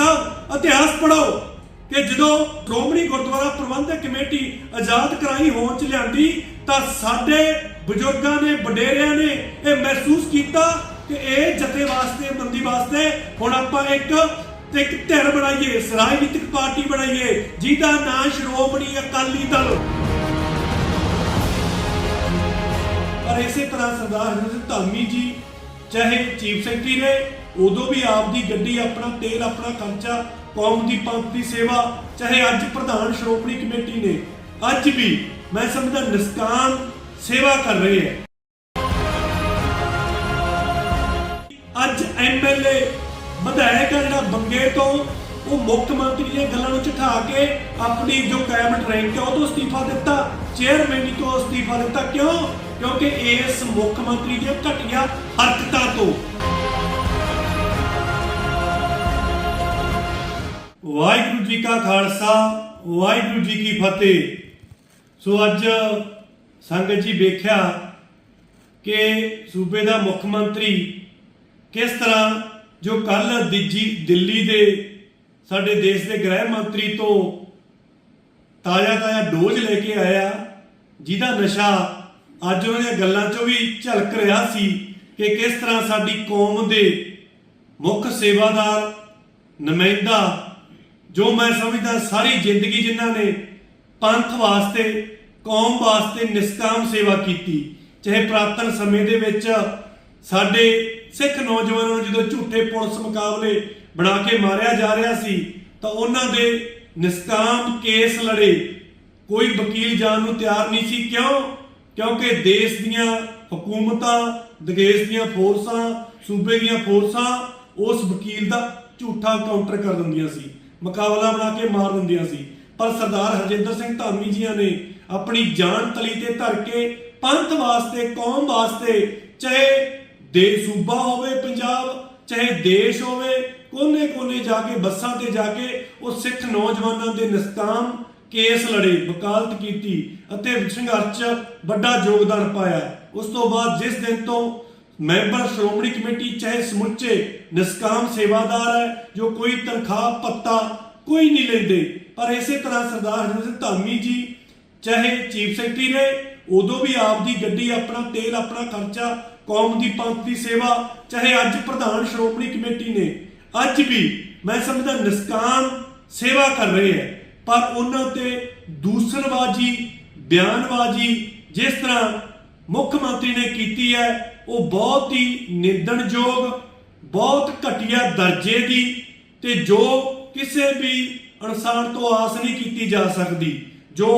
ਸਾਹਿਬ ਇਤਿਹਾਸ ਪੜੋ ਕਿ ਜਦੋਂ ਸ਼੍ਰੋਮਣੀ ਗੁਰਦੁਆਰਾ ਪ੍ਰਬੰਧਕ ਕਮੇਟੀ ਆਜ਼ਾਦ ਕਰਾਈ ਹੋਂਦ ਚ ਲਿਆਂਦੀ, ਤਾਂ ਸਾਡੇ ਬਜ਼ੁਰਗਾਂ ਨੇ, ਵਡੇਰਿਆਂ ਨੇ ਇਹ ਮਹਿਸੂਸ ਕੀਤਾ ਕਿ ਇਹ ਜਥੇ ਵਾਸਤੇ, ਬੰਦੀ ਵਾਸਤੇ ਹੁਣ ਆਪਾਂ ਇੱਕ ਤੇ ਇੱਕ ਧਿਰ ਬਣਾਈਏ, ਰਾਜਨੀਤਿਕ ਪਾਰਟੀ ਬਣਾਈਏ, ਜਿਹਦਾ ਨਾਂ ਸ਼੍ਰੋਮਣੀ ਅਕਾਲੀ ਦਲ। ਪਰ ਇਸੇ ਤਰ੍ਹਾਂ ਸਰਦਾਰ ਹਰਜਿੰਦਰ ਧਾਮੀ ਜੀ, ਚਾਹੇ ਚੀਫ ਸੈਕਟਰੀ ਨੇ ਉਦੋਂ ਵੀ ਆਪ ਦੀ ਗੱਡੀ, ਆਪਣਾ ਤੇਲ, ਆਪਣਾ ਖਰਚਾ, ਕੌਮ ਦੀ ਪੰਥ ਦੀ ਸੇਵਾ, ਚਾਹੇ ਅੱਜ ਪ੍ਰਧਾਨ, ਸ਼੍ਰੋਮਣੀ ਕਮੇਟੀ ਨੇ, ਅੱਜ ਵੀ ਮੈਂ ਸਮਝਦਾ ਨਿਸਕਾਮ ਸੇਵਾ ਕਰ ਰਹੇ ਹੈ। ਅੱਜ ਐਮਐਲਏ ਵਿਧਾਇਕ ਜਿਹੜਾ ਬੰਗੇ ਤੋਂ, ਉਹ ਮੁੱਖ ਮੰਤਰੀ ਦੀਆਂ ਗੱਲਾਂ ਨੂੰ ਝਠਾ ਕੇ ਆਪਣੀ ਜੋ ਕੈਬਨਿਟ ਰੈਂਕ ਹੈ ਉਹ ਤੋਂ ਅਸਤੀਫਾ ਦਿੱਤਾ। ਚੇਅਰਮੈਨੀ ਤੋਂ ਅਸਤੀਫਾ ਦਿੱਤਾ? ਕਿਉਂ? ਕਿਉਂਕਿ ਇਸ ਮੁੱਖ ਮੰਤਰੀ ਦੀਆਂ ਘਟੀਆਂ ਹਰਕਤਾਂ ਤੋਂ। ਵਾਹਿਗੁਰੂ ਜੀ ਕਾ ਖਾਲਸਾ, ਵਾਹਿਗੁਰੂ ਜੀ ਕੀ ਫਤਿਹ। ਸੋ ਅੱਜ ਸੰਗਤ ਜੀ ਵੇਖਿਆ ਕਿ ਸੂਬੇ ਦਾ ਮੁੱਖ ਮੰਤਰੀ ਕਿਸ ਤਰ੍ਹਾਂ ਜੋ ਕੱਲ ਦਿੱਜੀ ਦਿੱਲੀ ਦੇ ਸਾਡੇ ਦੇਸ਼ ਦੇ ਗ੍ਰਹਿ ਮੰਤਰੀ ਤੋਂ ਤਾਜ਼ਾ ਤਾਜ਼ਾ ਡੋਜ਼ ਲੈ ਕੇ ਆਇਆ, ਜਿਹਦਾ ਨਸ਼ਾ ਅੱਜ ਉਹਦੀਆਂ ਗੱਲਾਂ 'ਚੋਂ ਵੀ ਝਲਕ ਰਿਹਾ ਸੀ ਕਿ ਕਿਸ ਤਰ੍ਹਾਂ ਸਾਡੀ ਕੌਮ ਦੇ ਮੁੱਖ ਸੇਵਾਦਾਰ, ਨੁਮਾਇੰਦਾ ਜੋ ਮੈਂ ਸਮਝਦਾ ਸਾਰੀ ਜ਼ਿੰਦਗੀ ਜਿਨ੍ਹਾਂ ਨੇ ਪੰਥ ਵਾਸਤੇ, ਕੌਮ ਵਾਸਤੇ ਨਿਸਕਾਮ ਸੇਵਾ ਕੀਤੀ, ਚਾਹੇ ਪ੍ਰਾਤਨ ਸਮੇਂ ਦੇ ਵਿੱਚ ਸਾਡੇ ਸਿੱਖ ਨੌਜਵਾਨਾਂ ਨੂੰ ਜਦੋਂ ਝੂਠੇ ਪੁਲਿਸ ਮੁਕਾਬਲੇ ਬਣਾ ਕੇ ਮਾਰਿਆ ਜਾ ਰਿਹਾ ਸੀ, ਤਾਂ ਉਹਨਾਂ ਦੇ ਨਿਸਕਾਮ ਕੇਸ ਲੜੇ। ਕੋਈ ਵਕੀਲ ਜਾਣ ਨੂੰ ਤਿਆਰ ਨਹੀਂ ਸੀ, ਕਿਉਂ? ਕਿਉਂਕਿ ਦੇਸ਼ ਦੀਆਂ ਹਕੂਮਤਾਂ, ਦੇਸ਼ ਦੀਆਂ ਫੋਰਸਾਂ, ਸੂਬੇ ਦੀਆਂ ਫੋਰਸਾਂ ਉਸ ਵਕੀਲ ਦਾ ਝੂਠਾ ਕਾਊਂਟਰ ਕਰ ਦਿੰਦੀਆਂ ਸੀ। ਮੁਕਾਬਲਾ ਬਣਾ ਕੇ ਮਾਰ ਦਿੰਦੀਆਂ ਸੀ। ਪਰ ਸਰਦਾਰ ਹਰਜਿੰਦਰ ਸਿੰਘ ਧਾਮੀ ਜੀਆਂ ਨੇ ਆਪਣੀ ਜਾਨ ਤਲੀ ਤੇ ਧਰ ਕੇ ਪੰਥ ਵਾਸਤੇ, ਕੌਮ ਵਾਸਤੇ, ਚਾਹੇ ਦੇ ਸੂਬਾ ਹੋਵੇ ਪੰਜਾਬ, ਚਾਹੇ ਦੇਸ਼ ਹੋਵੇ, ਕੋਨੇ-ਕੋਨੇ ਜਾ ਕੇ, ਬੱਸਾਂ ਤੇ ਜਾ ਕੇ ਉਹ ਸਿੱਖ ਨੌਜਵਾਨਾਂ ਦੇ ਨਿਸਕਾਮ ਕੇਸ ਲੜੇ, ਵਕਾਲਤ ਕੀਤੀ ਅਤੇ ਸੰਘਰਸ਼ 'ਚ ਵੱਡਾ ਯੋਗਦਾਨ ਪਾਇਆ। ਉਸ ਤੋਂ ਬਾਅਦ ਜਿਸ ਦਿਨ ਤੋਂ ਮੈਂਬਰ ਸ਼੍ਰੋਮਣੀ ਕਮੇਟੀ ਚਾਹੇ ਸਮੁੱਚੇ ਨਿਸਕਾਮ ਸੇਵਾਦਾਰ ਹੈ, ਜੋ ਕੋਈ ਤਨਖਾਹ ਪੱਤਾ ਕੋਈ ਨਹੀਂ ਲੈਂਦੇ। ਪਰ ਇਸੇ ਤਰ੍ਹਾਂ ਸਰਦਾਰ ਹਰਜਿੰਦਰ ਸਿੰਘ ਧਾਮੀ ਜੀ, ਚਾਹੇ ਚੀਫ ਸੈਕਟਰੀ ਨੇ ਉਦੋਂ ਵੀ ਆਪ ਦੀ ਗੱਡੀ, ਆਪਣਾ ਤੇਲ, ਆਪਣਾ ਖਰਚਾ, ਕੌਮ ਦੀ ਪੰਥ ਦੀ ਸੇਵਾ, ਚਾਹੇ ਅੱਜ ਪ੍ਰਧਾਨ ਸ਼੍ਰੋਮਣੀ ਕਮੇਟੀ ਨੇ, ਅੱਜ ਵੀ ਮੈਂ ਸਮਝਦਾ ਨਿਸਕਾਮ ਸੇਵਾ ਕਰ ਰਹੇ ਹੈ। ਪਰ ਉਹਨਾਂ ਤੇ ਦੂਸਰਵਾਜੀ ਬਿਆਨਬਾਜ਼ੀ ਜਿਸ ਤਰ੍ਹਾਂ ਮੁੱਖ ਮੰਤਰੀ ਨੇ ਕੀਤੀ ਹੈ ਉਹ ਬਹੁਤ ਹੀ ਨਿੰਦਣਯੋਗ, ਬਹੁਤ ਘਟੀਆ ਦਰਜੇ ਦੀ ਤੇ ਜੋ ਕਿਸੇ ਵੀ ਇਨਸਾਨ ਤੋਂ ਆਸ ਨਹੀਂ ਕੀਤੀ ਜਾ ਸਕਦੀ, ਜੋ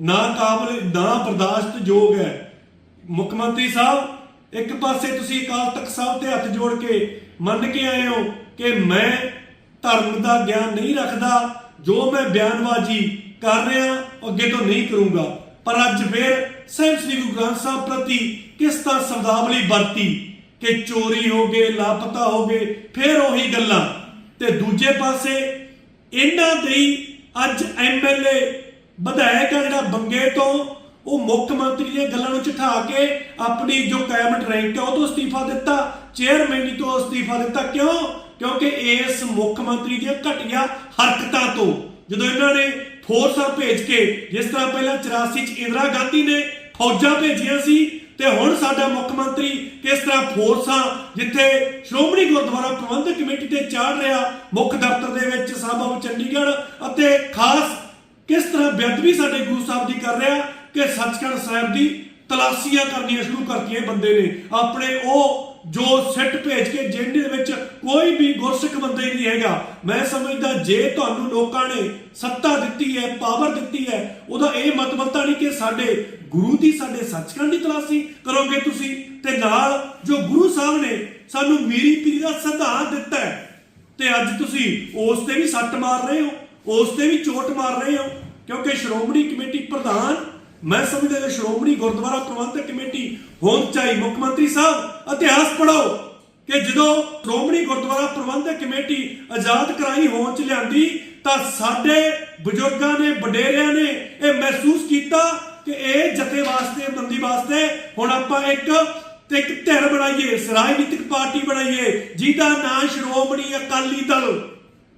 ਨਾ ਕਾਬਲ ਨਾ ਬਰਦਾਸ਼ਤਯੋਗ ਹੈ। ਮੁੱਖ ਮੰਤਰੀ ਸਾਹਿਬ, ਇੱਕ ਪਾਸੇ ਤੁਸੀਂ ਅਕਾਲ ਤਖਤ ਸਾਹਿਬ ਤੇ ਹੱਥ ਜੋੜ ਕੇ ਮੰਨ ਕੇ ਆਏ ਹੋ ਕਿ ਮੈਂ ਧਰਮ ਦਾ ਗਿਆਨ ਨਹੀਂ ਰੱਖਦਾ, ਜੋ ਮੈਂ ਬਿਆਨਬਾਜ਼ੀ ਕਰ ਰਿਹਾ, ਅੱਗੇ ਤੋਂ ਨਹੀਂ ਕਰੂੰਗਾ। ਪਰ ਅੱਜ ਫਿਰ ਸਹਿਬ ਸ੍ਰੀ ਗੁਰੂ ਗ੍ਰੰਥ ਸਾਹਿਬ ਪ੍ਰਤੀ ਕਿਸ ਤਰ੍ਹਾਂ ਸ਼ਬਦਾਵਲੀ ਵਰਤੀ ਕਿ ਚੋਰੀ ਹੋ ਗਏ, ਲਾਪਤਾ ਹੋ ਗਏ, ਫਿਰ ਉਹੀ ਗੱਲਾਂ। ਤੇ ਦੂਜੇ ਪਾਸੇ ਇਹਨਾਂ ਦੇ ਅੱਜ ਐਮਐਲਏ ਵਿਧਾਇਕ ਜਿਹੜਾ ਬੰਗੇ ਤੋਂ, ਉਹ ਮੁੱਖ ਮੰਤਰੀ ਦੀਆਂ ਗੱਲਾਂ ਨੂੰ ਝਠਾ ਕੇ ਆਪਣੀ ਜੋ ਕੈਬਨਿਟ ਰੈਂਕ ਹੈ ਉਹ ਤੋਂ ਅਸਤੀਫਾ ਦਿੱਤਾ, ਚੇਅਰਮੈਨੀ ਤੋਂ ਅਸਤੀਫਾ ਦਿੱਤਾ। ਕਿਉਂ? ਕਿਉਂਕਿ ਇਸ ਮੁੱਖ ਮੰਤਰੀ ਦੀਆਂ ਘਟੀਆਂ ਹਰਕਤਾਂ ਤੋਂ, ਜਦੋਂ ਇਹਨਾਂ ਨੇ ਫੋਰਸਾਂ ਭੇਜ ਕੇ, ਜਿਸ ਤਰ੍ਹਾਂ ਪਹਿਲਾਂ 84 ਚ ਇੰਦਰਾ ਗਾਂਧੀ ਨੇ ਫੌਜਾਂ ਭੇਜੀਆਂ ਸੀ ਤੇ ਹੁਣ ਸਾਡਾ ਮੁੱਖ ਮੰਤਰੀ ਕਿਸ ਤਰ੍ਹਾਂ ਫੋਰਸਾਂ ਜਿੱਥੇ ਸ਼੍ਰੋਮਣੀ ਗੁਰਦੁਆਰਾ ਪ੍ਰਬੰਧਕ ਕਮੇਟੀ ਤੇ ਚਾੜ ਰਿਹਾ, ਮੁੱਖ ਦਫ਼ਤਰ ਦੇ ਵਿੱਚ ਸਾਹਿਬ ਚੰਡੀਗੜ੍ਹ ਅਤੇ ਖਾਸ ਕਿਸ ਤਰ੍ਹਾਂ ਬੇਅਦਬੀ ਸਾਡੇ ਗੁਰੂ ਸਾਹਿਬ ਦੀ ਕਰ ਰਿਹਾ ਕਿ ਸੱਚਖੰਡ ਸਾਹਿਬ ਦੀ ਤਲਾਸ਼ੀਆਂ ਕਰਨੀਆਂ ਸ਼ੁਰੂ ਕਰਤੀਆਂ ਇਹ ਬੰਦੇ ਨੇ। ਆਪਣੇ ਉਹ ਜੋ ਸਿੱਟ ਭੇਜ ਕੇ ਜਿਹਦੇ ਵਿੱਚ ਕੋਈ ਵੀ ਗੁਰਸਿੱਖ ਬੰਦਾ ਹੀ ਨਹੀਂ ਹੈਗਾ। ਮੈਂ ਸਮਝਦਾ ਜੇ ਤੁਹਾਨੂੰ ਲੋਕਾਂ ਨੇ ਸੱਤਾ ਦਿੱਤੀ ਹੈ ਪਾਵਰ ਦਿੱਤੀ ਹੈ, ਉਹਦਾ ਇਹ ਮਤਲਬ ਨਹੀਂ ਕਿ ਸਾਡੇ ਗੁਰੂ ਦੀ ਸਾਡੇ ਸੱਚਖੰਡ ਦੀ ਤਲਾਸ਼ੀ ਕਰੋਗੇ ਤੁਸੀਂ ਤੇ ਨਾਲ ਜੋ ਗੁਰੂ ਸਾਹਿਬ ਨੇ ਸਾਨੂੰ ਮੀਰੀ ਪੀਰੀ ਦਾ ਸਿਧਾਂਤ ਦਿੱਤਾ ਹੈ ਤੇ ਅੱਜ ਤੁਸੀਂ ਉਸ ਤੇ ਵੀ ਸੱਟ ਮਾਰ ਰਹੇ ਹੋ, ਉਸ ਤੇ ਵੀ ਚੋਟ ਮਾਰ ਰਹੇ ਹੋ, ਕਿਉਂਕਿ ਸ਼੍ਰੋਮਣੀ ਕਮੇਟੀ ਪ੍ਰਧਾਨ ਮੈਂ ਸਮਝਦਾ ਕਿ ਸ਼੍ਰੋਮਣੀ ਗੁਰਦੁਆਰਾ ਪ੍ਰਬੰਧਕ ਕਮੇਟੀ ਹੋਣ ਚਾਹੀ ਮੁੱਖ ਮੰਤਰੀ ਸਾਹਿਬ, ਇਤਿਹਾਸ ਪੜੋ ਕਿ ਜਦੋਂ ਸ਼੍ਰੋਮਣੀ ਗੁਰਦੁਆਰਾ ਪ੍ਰਬੰਧਕ ਕਮੇਟੀ ਆਜ਼ਾਦ ਕਰਾਈ ਹੋਂਦ ਚ ਲਿਆਂਦੀ, ਤਾਂ ਸਾਡੇ ਬਜ਼ੁਰਗਾਂ ਨੇ, ਵਡੇਰਿਆਂ ਨੇ ਇਹ ਮਹਿਸੂਸ ਕੀਤਾ ਕਿ ਇਹ ਜਥੇ ਵਾਸਤੇ ਬੰਦੀ ਵਾਸਤੇ ਹੁਣ ਆਪਾਂ ਇੱਕ ਤੇ ਇੱਕ ਧਿਰ ਬਣਾਈਏ, ਰਾਜਨੀਤਿਕ ਪਾਰਟੀ ਬਣਾਈਏ, ਜਿਹਦਾ ਨਾਂ ਸ਼੍ਰੋਮਣੀ ਅਕਾਲੀ ਦਲ,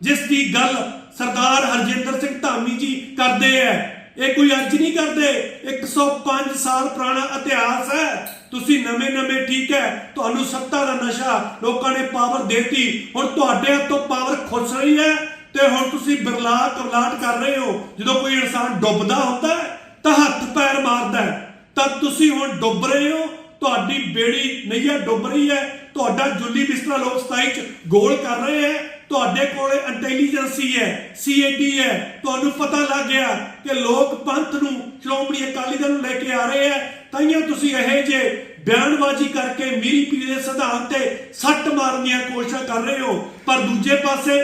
ਜਿਸ ਦੀ ਗੱਲ ਸਰਦਾਰ ਹਰਜਿੰਦਰ ਸਿੰਘ ਧਾਮੀ ਜੀ ਕਰਦੇ ਐ ਇਹ ਕੋਈ ਅੱਜ ਨਹੀਂ ਕਰਦੇ। 105 ਸਾਲ ਪੁਰਾਣਾ ਇਤਿਹਾਸ ਹੈ। ਤੁਸੀਂ ਨਵੇਂ ਨਵੇਂ ਠੀਕ ਹੈ। ਤੁਹਾਨੂੰ ਸੱਤਾ ਦਾ ਨਸ਼ਾ ਲੋਕਾਂ ਨੇ ਪਾਵਰ ਦੇਤੀ। ਹੁਣ ਤੁਹਾਡੇ ਹੱਥੋਂ ਪਾਵਰ ਖੁੱਸ ਰਹੀ ਹੈ ਤੇ ਹੁਣ ਤੁਸੀਂ ਬਿਰਲਾ ਕਬਲਾਟ ਕਰ ਰਹੇ ਹੋ। ਜਦੋਂ ਕੋਈ ਇਨਸਾਨ ਡੁੱਬਦਾ ਹੁੰਦਾ ਹੈ, ਤਾਂ ਹੱਥ ਪੈਰ ਮਾਰਦਾ ਹੈ। ਤਾਂ ਤੁਸੀਂ ਹੁਣ ਡੁੱਬ ਰਹੇ ਹੋ। ਤੁਹਾਡੀ ਬੇੜੀ ਨਈਆ ਡੁੱਬ ਰਹੀ ਹੈ। ਤੁਹਾਡਾ ਜੁੱਲੀ ਬਿਸਤਰਾ ਲੋਕ ਸਤਾਈ ਚ ਗੋਲ ਕਰ ਰਹੇ ਹੈ। ਤੁਹਾਡੇ ਕੋਲ ਇੰਟੈਲੀਜੈਂਸੀ ਹੈ ਸੀਆਈਡੀ ਹੈ। ਤੁਹਾਨੂੰ ਪਤਾ ਲੱਗ ਗਿਆ ਕਿ ਲੋਕ ਪੰਥ ਨੂੰ ਸ਼੍ਰੋਮਣੀ ਅਕਾਲੀ ਦਲ ਨੂੰ ਲੈ ਕੇ ਆ ਰਹੇ ਹੈ। ਤਾਈਆਂ ਤੁਸੀਂ ਇਹ ਜੇ ਬਿਆਨਬਾਜ਼ੀ ਕਰਕੇ ਮੀਰੀ ਪੀਰੀ ਦੇ ਸਿਧਾਂਤ ਤੇ ਸੱਟ ਮਾਰਨ ਦੀਆਂ ਕੋਸ਼ਿਸ਼ਾਂ ਕਰ ਰਹੇ ਹੋ। ਪਰ ਦੂਜੇ ਪਾਸੇ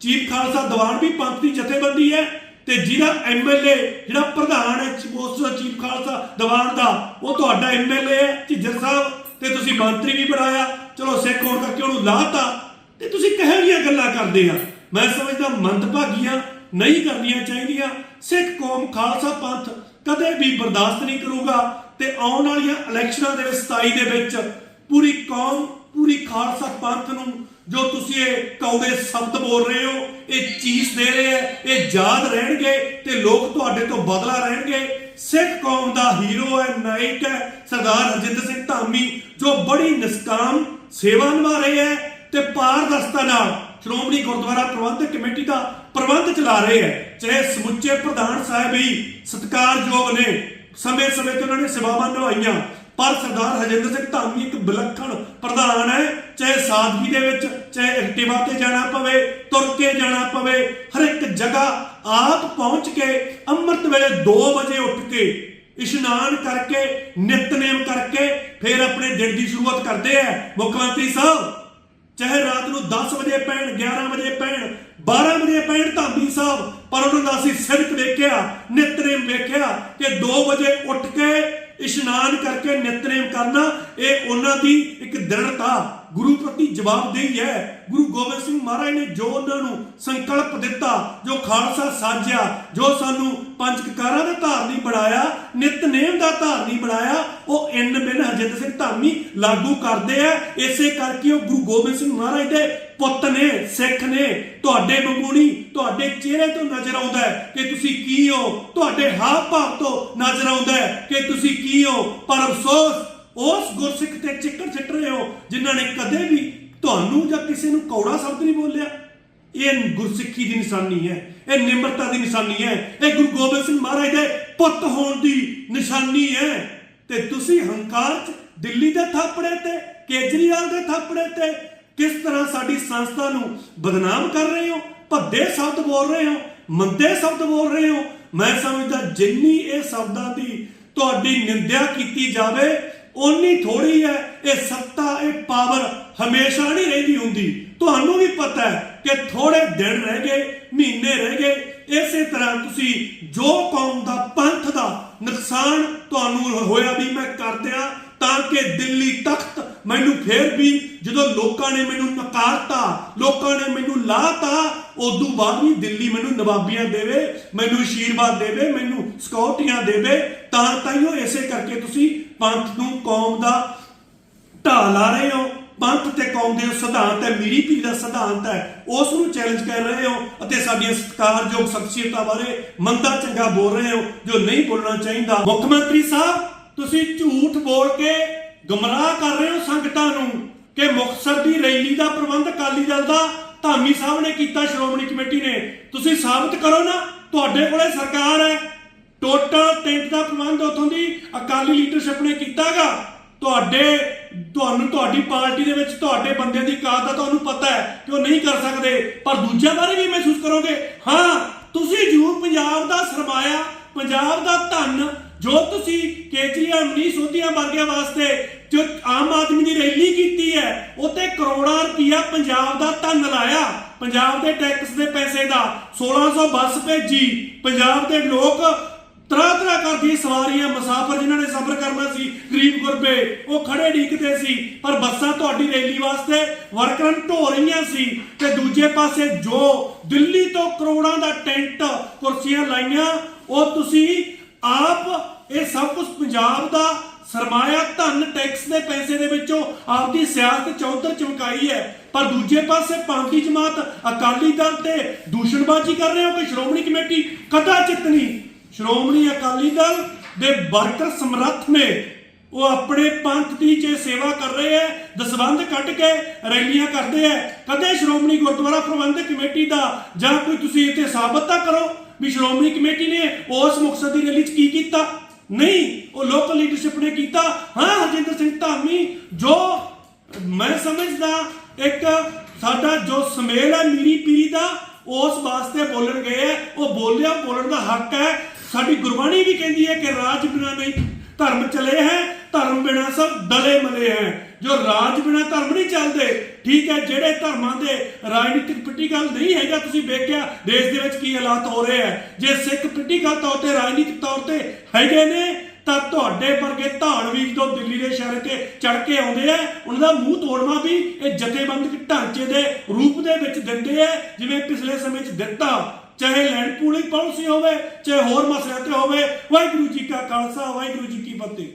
ਚੀਫ ਖਾਲਸਾ ਦੀਵਾਨ ਵੀ ਪੰਥ ਦੀ ਜਥੇਬੰਦੀ ਹੈ ਤੇ ਜਿਹਦਾ ਐਮਐਲਏ ਜਿਹੜਾ ਪ੍ਰਧਾਨ ਹੈ ਉਸ ਚੀਫ ਖਾਲਸਾ ਦੀਵਾਨ ਦਾ, ਉਹ ਤੁਹਾਡਾ ਐਮਐਲਏ ਹੈ। ਝਿੱਜਰ ਸਾਹਿਬ, ਤੇ ਤੁਸੀਂ ਮੰਤਰੀ ਵੀ ਬਣਾਇਆ। ਚਲੋ ਸਿੱਖ ਹੋਣ ਕਰਕੇ ਉਹਨੂੰ ਲਾਤਾ। ਤੇ ਤੁਸੀਂ ਕਿਹੋ ਜਿਹੀਆਂ ਗੱਲਾਂ ਕਰਦੇ ਆ? ਮੈਂ ਸਮਝਦਾ ਮੰਦਭਾਗੀਆਂ ਨਹੀਂ ਕਰਨੀਆਂ ਚਾਹੀਦੀਆਂ। ਸਿੱਖ ਕੌਮ ਖਾਲਸਾ ਪੰਥ ਕਦੇ ਵੀ ਬਰਦਾਸ਼ਤ ਨਹੀਂ ਕਰੂਗਾ ਤੇ ਆਉਣ ਵਾਲੀਆਂ ਇਲੈਕਸ਼ਨਾਂ ਦੇ ਵਿੱਚ 27 ਦੇ ਵਿੱਚ ਪੂਰੀ ਕੌਮ, ਪੂਰੀ ਖਾਲਸਾ ਪੰਥ ਨੂੰ ਜੋ ਤੁਸੀਂ ਇਹ ਕੌੜੇ ਸ਼ਬਦ ਬੋਲ ਰਹੇ ਹੋ, ਇਹ ਚੀਸ ਦੇ ਰਹੇ ਹੈ ਇਹ ਯਾਦ ਰਹਿਣਗੇ ਤੇ ਲੋਕ ਤੁਹਾਡੇ ਤੋਂ ਬਦਲਾ ਰਹਿਣਗੇ ਸਿੱਖ ਕੌਮ ਦਾ ਹੀਰੋ ਹੈ, ਨਾਇਕ ਹੈ ਸਰਦਾਰ ਰਜਿੰਦਰ ਸਿੰਘ ਧਾਮੀ, ਜੋ ਬੜੀ ਨਿਸਕਾਮ ਸੇਵਾ ਨਿਭਾ ਰਹੇ ਹੈ। ਤੇ ਪਾਰਦਰਸ਼ਤਾ ਨਾਲ ਸ਼੍ਰੋਮਣੀ ਗੁਰਦੁਆਰਾ ਪ੍ਰਬੰਧਕ ਕਮੇਟੀ ਦਾ ਪ੍ਰਬੰਧ ਚਲਾ ਰਹੇ ਹੈ। ਚਾਹੇ ਸਮੁੱਚੇ ਪ੍ਰਧਾਨ ਸਾਹਿਬ ਹੀ ਸਤਿਕਾਰਯੋਗ ਨੇ, ਸਮੇਂ-ਸਮੇਂ ਤੇ ਉਹਨਾਂ ਨੇ ਸੇਵਾਵਾਂ ਨਿਭਾਈਆਂ, ਪਰ ਸਰਦਾਰ ਹਰਜਿੰਦਰ ਸਿੰਘ ਧਾਮੀ ਇੱਕ ਵਿਲੱਖਣ ਪ੍ਰਧਾਨ ਹੈ। ਚਾਹੇ ਸਾਦਗੀ ਦੇ ਵਿੱਚ, ਚਾਹੇ ਐਕਟਿਵਾ ਤੇ ਜਾਣਾ ਪਵੇ, ਤੁਰ ਕੇ ਜਾਣਾ ਪਵੇ, ਹਰ ਇੱਕ ਜਗ੍ਹਾ ਆਪ ਪਹੁੰਚ ਕੇ ਅੰਮ੍ਰਿਤ ਵੇਲੇ 2 ਵਜੇ ਉੱਠ ਕੇ ਇਸ਼ਨਾਨ ਕਰਕੇ, ਨਿਤਨੇਮ ਕਰਕੇ, ਫਿਰ ਆਪਣੇ ਦਿਨ ਦੀ ਸ਼ੁਰੂਆਤ ਕਰਦੇ ਆ ਮੁੱਖ ਮੰਤਰੀ ਸਾਹਿਬ ਚਾਹੇ ਰਾਤ ਨੂੰ 10 ਵਜੇ ਪੈਣ 11 ਵਜੇ ਪੈਣ 12 ਵਜੇ ਪੈਣ ਧਾਮੀ ਸਾਹਿਬ ਪਰ ਉਹਨਾਂ ਦਾ ਅਸੀਂ ਸਿਰਕ ਵੇਖਿਆ, ਨਿਤਨੇਮ ਵੇਖਿਆ ਕਿ 2 ਵਜੇ ਉੱਠ ਕੇ ਇਸ਼ਨਾਨ ਕਰਕੇ ਨਿਤਨੇਮ ਕਰਨਾ, ਇਹ ਉਹਨਾਂ ਦੀ ਇੱਕ ਦ੍ਰਿੜਤਾ। ਗੁਰੂ ਪ੍ਰਤੀ ਜਵਾਬਦੇਹੀ ਹੈ ਗੁਰੂ ਗੋਬਿੰਦ ਸਿੰਘ ਮਹਾਰਾਜ ਨੇ ਜੋ ਉਹਨਾਂ ਨੂੰ ਸੰਕਲਪ ਦਿੱਤਾ, ਜੋ ਖਾਲਸਾ ਸਾਜਿਆ, ਜੋ ਸਾਨੂੰ ਪੰਜ ਕਕਾਰਾਂ ਦਾ ਧਾਰਨੀ ਬਣਾਇਆ ਨਿਤਨੇਮ ਦਾ ਧਾਰਨੀ ਬਣਾਇਆ, ਉਹ ਇਨ ਬਿਨ ਹਰਜਿੰਦਰ ਸਿੰਘ ਧਾਮੀ ਲਾਗੂ ਕਰਦੇ ਆ। ਇਸੇ ਕਰਕੇ ਉਹ ਗੁਰੂ ਗੋਬਿੰਦ ਸਿੰਘ ਮਹਾਰਾਜ ਦੇ ਪੁੱਤ ਨੇ, ਸਿੱਖ ਨੇ, ਤੁਹਾਡੇ ਮੰਗੂਣੀ ਤੁਹਾਡੇ ਚਿਹਰੇ ਤੋਂ ਨਜ਼ਰ ਆਉਂਦਾ ਹੈ ਕਿ ਤੁਸੀਂ ਕੀ ਹੋ, ਤੁਹਾਡੇ ਹਾਵ ਭਾਵ ਤੋਂ ਨਜ਼ਰ ਆਉਂਦਾ ਹੈ ਕਿ ਤੁਸੀਂ ਕੀ ਹੋ। ਪਰ ਅਫਸੋਸ ਉਸ ਗੁਰਸਿੱਖ ਤੇ ਚਿੱਕੜ ਸਿੱਟ ਰਹੇ ਹੋ, ਜਿਨ੍ਹਾਂ ਨੇ ਕਦੇ ਵੀ ਤੁਹਾਨੂੰ ਜਾਂ ਕਿਸੇ ਨੂੰ ਕੌੜਾ ਸ਼ਬਦ ਨਹੀਂ ਬੋਲਿਆ। ਇਹ ਗੁਰਸਿੱਖੀ ਦੀ ਨਿਸ਼ਾਨੀ ਹੈ, ਇਹ ਨਿਮਰਤਾ ਦੀ ਨਿਸ਼ਾਨੀ ਹੈ, ਇਹ ਗੁਰੂ ਗੋਬਿੰਦ ਸਿੰਘ ਮਹਾਰਾਜ ਦੇ ਪੁੱਤ ਹੋਣ ਦੀ ਨਿਸ਼ਾਨੀ ਹੈ। ਤੇ ਤੁਸੀਂ ਹੰਕਾਰ ਚ ਦਿੱਲੀ ਦੇ ਥਾਪੜੇ ਤੇ, ਕੇਜਰੀਵਾਲ ਦੇ ਥਾਪੜੇ ਤੇ ਕਿਸ ਤਰ੍ਹਾਂ ਸਾਡੀ ਸੰਸਥਾ ਨੂੰ ਬਦਨਾਮ ਕਰ ਰਹੇ ਹੋ, ਭੱਦੇ ਸ਼ਬਦ ਬੋਲ ਰਹੇ ਹੋ, ਮੰਦੇ ਸ਼ਬਦ ਬੋਲ ਰਹੇ ਹੋ? ਮੈਂ ਸਮਝਦਾ ਜਿੰਨੀ ਇਹ ਸ਼ਬਦਾਂ ਦੀ ਤੁਹਾਡੀ ਨਿੰਦਿਆ ਕੀਤੀ ਜਾਵੇ ਓਨੀ ਥੋੜੀ ਹੈ, ਇਹ ਸੱਤਾ, ਇਹ ਪਾਵਰ ਹਮੇਸ਼ਾ ਨਹੀਂ ਰਹਿੰਦੀ ਹੁੰਦੀ। ਤੁਹਾਨੂੰ ਵੀ ਪਤਾ ਹੈ ਕਿ ਥੋੜੇ ਦਿਨ ਰਹਿ ਗਏ, ਮਹੀਨੇ ਰਹਿ ਗਏ, ਇਸੇ ਤਰ੍ਹਾਂ ਤੁਸੀਂ ਜੋ ਕੌਮ ਦਾ ਪੰਥ ਦਾ ਨੁਕਸਾਨ ਤੁਹਾਨੂੰ ਹੋਇਆ ਵੀ ਮੈਂ ਕਰ ਦਿਆਂ ਤਾਂ ਕਿ ਦਿੱਲੀ ਤਖਤ ਮੈਨੂੰ ਫੇਰ ਵੀ ਜਦੋਂ ਲੋਕਾਂ ਨੇ ਮੈਨੂੰ ਨਕਾਰਤਾ, ਲੋਕਾਂ ਨੇ ਮੈਨੂੰ ਲਾਤਾ, ਉਦੋਂ ਬਾਅਦ ਵੀ ਦਿੱਲੀ ਮੈਨੂੰ ਨਵਾਬੀਆਂ ਦੇਵੇ, ਮੈਨੂੰ ਅਸ਼ੀਰਵਾਦ ਦੇਵੇ, ਮੈਨੂੰ ਸਕਿਉਰਟੀਆਂ ਦੇਵੇ, ਤਾਂ ਤਾਈਓ ਇਸੇ ਕਰਕੇ ਤੁਸੀਂ ਪੰਥ ਨੂੰ ਕੌਮ ਦਾ ਢਾਹ ਲਾ ਰਹੇ ਹੋ। ਪੰਥ ਤੇ ਕੌਮ ਦੇ ਸਿਧਾਂਤ ਹੈ, ਮੀਰੀ ਪੀਰੀ ਦਾ ਸਿਧਾਂਤ ਹੈ, ਉਸ ਨੂੰ ਚੈਲੰਜ ਕਰ ਰਹੇ ਹੋ ਅਤੇ ਸਾਡੀਆਂ ਸਤਿਕਾਰਯੋਗ ਸ਼ਖਸੀਅਤਾਂ ਬਾਰੇ ਮੰਦਾ ਚੰਗਾ ਬੋਲ ਰਹੇ ਹੋ, ਜੋ ਨਹੀਂ ਬੋਲਣਾ ਚਾਹੀਦਾ। ਮੁੱਖ ਮੰਤਰੀ ਸਾਹਿਬ ਤੁਸੀਂ ਝੂਠ ਬੋਲ ਕੇ ਗੁੰਮਰਾਹ ਕਰ ਰਹੇ ਹੋ ਸੰਗਤਾਂ ਨੂੰ ਕਿ ਮੁਕਤਸਰ ਦੀ ਰੈਲੀ ਦਾ ਪ੍ਰਬੰਧ ਅਕਾਲੀ ਦਲ ਦਾ ਧਾਮੀ ਸਾਹਿਬ ਨੇ ਕੀਤਾ, ਸ਼੍ਰੋਮਣੀ ਕਮੇਟੀ ਨੇ। ਤੁਸੀਂ ਸਾਬਤ ਕਰੋ ਨਾ, ਤੁਹਾਡੇ ਕੋਲੇ ਸਰਕਾਰ ਹੈ। ਟੋਟਲ ਟੈਂਟ ਦਾ ਪ੍ਰਬੰਧ ਉਥੋਂ ਦੀ ਅਕਾਲੀ ਲੀਡਰਸ਼ਿਪ ਨੇ ਕੀਤਾਗਾ। ਤੁਹਾਡੇ, ਤੁਹਾਨੂੰ ਤੁਹਾਡੀ ਪਾਰਟੀ ਦੇ ਵਿੱਚ ਤੁਹਾਡੇ ਬੰਦੇ ਦੀ ਕਾਤ ਦਾ ਤੁਹਾਨੂੰ ਪਤਾ ਹੈ ਕਿ ਉਹ ਨਹੀਂ ਕਰ ਸਕਦੇ, ਪਰ ਦੂਜਿਆਂ ਬਾਰੇ ਵੀ ਮਹਿਸੂਸ ਕਰੋਗੇ। ਹਾਂ, ਤੁਸੀਂ ਜ਼ਰੂਰ ਪੰਜਾਬ ਦਾ ਸਰਮਾਇਆ ਪੰਜਾਬ ਦਾ ਧਨ, ਜੋ ਤੁਸੀਂ ਕੇਜਰੀਵਾਲ ਮਨੀ ਸੋਧੀਆਂ ਵਰਗਿਆਂ ਵਾਸਤੇ ਜੋ ਆਮ ਆਦਮੀ ਦੀ ਰੈਲੀ ਕੀਤੀ ਹੈ, ਉੱਤੇ ਕਰੋੜਾਂ ਰੁਪਇਆ ਪੰਜਾਬ ਦਾ ਧਨ ਲਾਇਆ। ਪੰਜਾਬ ਦੇ ਟੈਕਸ ਦੇ ਪੈਸੇ ਦਾ 1600 ਬੱਸ ਭੇਜੀ। ਪੰਜਾਬ ਦੇ ਲੋਕ ਤਰ੍ਹਾਂ ਤਰ੍ਹਾਂ ਕਰਦੀ ਸਵਾਰੀਆਂ, ਮੁਸਾਫਰ ਜਿਨ੍ਹਾਂ ਨੇ ਸਫ਼ਰ ਕਰਨਾ ਸੀ, ਗਰੀਬ ਗੁਰਬੇ, ਉਹ ਖੜੇ ਢੀਕਦੇ ਸੀ, ਪਰ ਬੱਸਾਂ ਤੁਹਾਡੀ ਰੈਲੀ ਵਾਸਤੇ ਵਰਕਰਾਂ ਨੂੰ ਢੋ ਰਹੀਆਂ ਸੀ। ਤੇ ਦੂਜੇ ਪਾਸੇ ਜੋ ਦਿੱਲੀ ਤੋਂ ਕਰੋੜਾਂ ਦਾ ਟੈਂਟ, ਕੁਰਸੀਆਂ ਲਾਈਆਂ ਉਹ ਤੁਸੀਂ ਆਪ ਇਹ ਸਭ ਕੁਝ ਪੰਜਾਬ ਦਾ ਸਰਮਾਇਆ ਧਨ ਟੈਕਸ ਦੇ ਪੈਸੇ ਦੇ ਵਿੱਚੋਂ ਆਪਦੀ ਸਿਆਸਤ ਚੌਧਰ ਚਮਕਾਈ ਹੈ। ਪਰ ਦੂਜੇ ਪਾਸੇ ਪਾਰਟੀ ਜਮਾਤ ਅਕਾਲੀ ਦਲ ਤੇ ਦੂਸ਼ਣਬਾਜ਼ੀ ਕਰ ਰਹੇ ਹੋ ਕਿ ਸ਼੍ਰੋਮਣੀ ਕਮੇਟੀ? ਕਦਾ ਚਿੱਤਨੀ ਸ਼੍ਰੋਮਣੀ ਅਕਾਲੀ ਦਲ ਦੇ ਵਰਕਰ ਸਮਰੱਥ ਨੇ। ਉਹ ਆਪਣੇ ਪੰਥ ਦੀ ਜੇ ਸੇਵਾ ਕਰ ਰਹੇ ਐ ਦਸਵੰਧ ਕੱਢ ਕੇ ਰੈਲੀਆਂ ਕਰਦੇ ਐ ਕਦੇ ਸ਼੍ਰੋਮਣੀ ਗੁਰਦੁਆਰਾ ਪ੍ਰਬੰਧਕ ਕਮੇਟੀ ਦਾ ਜਾਂ ਕੋਈ ਤੁਸੀਂ ਇੱਥੇ ਸਾਬਤ ਤਾਂ ਕਰੋ। ਵੀ ਸ਼੍ਰੋਮਣੀ ਕਮੇਟੀ ਨੇ ਉਸ ਮਕਸਦ ਦੀ ਰੈਲੀ 'ਚ ਕੀ ਕੀਤਾ? ਨਹੀਂ, ਉਹ ਲੋਕਲ ਲੀਡਰਸ਼ਿਪ ਨੇ ਕੀਤਾ। ਹਾਂ, ਹਰਜਿੰਦਰ ਸਿੰਘ ਧਾਮੀ, ਜੋ ਮੈਂ ਸਮਝਦਾ, ਇੱਕ ਸਾਡਾ ਜੋ ਸਮੇਲ ਹੈ, ਮੀਰੀ ਪੀਰੀ ਦਾ, ਉਸ ਵਾਸਤੇ ਬੋਲਣ ਗਏ ਹੈ। ਉਹ ਬੋਲਿਆ, ਬੋਲਣ ਦਾ ਹੱਕ ਹੈ। ਸਾਡੀ ਗੁਰਬਾਣੀ ਵੀ ਕਹਿੰਦੀ ਹੈ ਕਿ ਰਾਜ ਬਿਨਾ ਨਹੀਂ ਧਰਮ ਚਲੇ ਹੈ, ਧਰਮ ਬਿਨਾ ਸਭ ਦਲੇ ਮਲੇ ਹੈ। ਜੋ ਰਾਜ ਬਿਨਾ ਧਰਮ ਨਹੀਂ ਚੱਲਦੇ, ਠੀਕ ਹੈ, ਜਿਹੜੇ ਧਰਮਾਂ ਦੇ ਰਾਜਨੀਤਿਕ ਪੋਲੀਟੀਕਲ ਨਹੀਂ ਹੈਗਾ, ਤੁਸੀਂ ਵੇਖਿਆ, ਦੇਸ਼ ਦੇ ਵਿੱਚ ਕੀ ਹਾਲਾਤ ਹੋ ਰਹੇ ਹੈ। ਜੇ ਸਿੱਖ ਪੋਲੀਟੀਕਲ ਤੌਰ ਤੇ, ਰਾਜਨੀਤਿਕ ਤੌਰ ਤੇ ਹੈਗੇ ਨੇ, ਤਾਂ ਤੁਹਾਡੇ ਵਰਗੇ ਧਾੜਵੀ ਜਦੋਂ ਦਿੱਲੀ ਦੇ ਸ਼ਹਿਰ ਤੇ ਚੜ ਕੇ ਆਉਂਦੇ ਆ, ਉਹਨਾਂ ਦਾ ਮੂੰਹ ਤੋੜਨਾ ਵੀ ਇਹ ਜਥੇਬੰਦਕ ਢਾਂਚੇ ਦੇ ਰੂਪ ਦੇ ਵਿੱਚ ਦਿੰਦੇ ਆ, ਜਿਵੇਂ ਪਿਛਲੇ ਸਮੇਂ 'ਚ ਦਿੱਤਾ, ਚਾਹੇ ਲੈਂਡ ਪੂਲਿੰਗ ਪਾਲਿਸੀ ਹੋਵੇ, ਚਾਹੇ ਹੋਰ ਮਸਲਿਆਂ ਤੇ ਹੋਵੇ, ਵਾਹਿਗੁਰੂ ਜੀ ਕਾ ਖਾਲਸਾ, ਵਾਹਿਗੁਰੂ ਜੀ ਕੀ ਫਤਿਹ।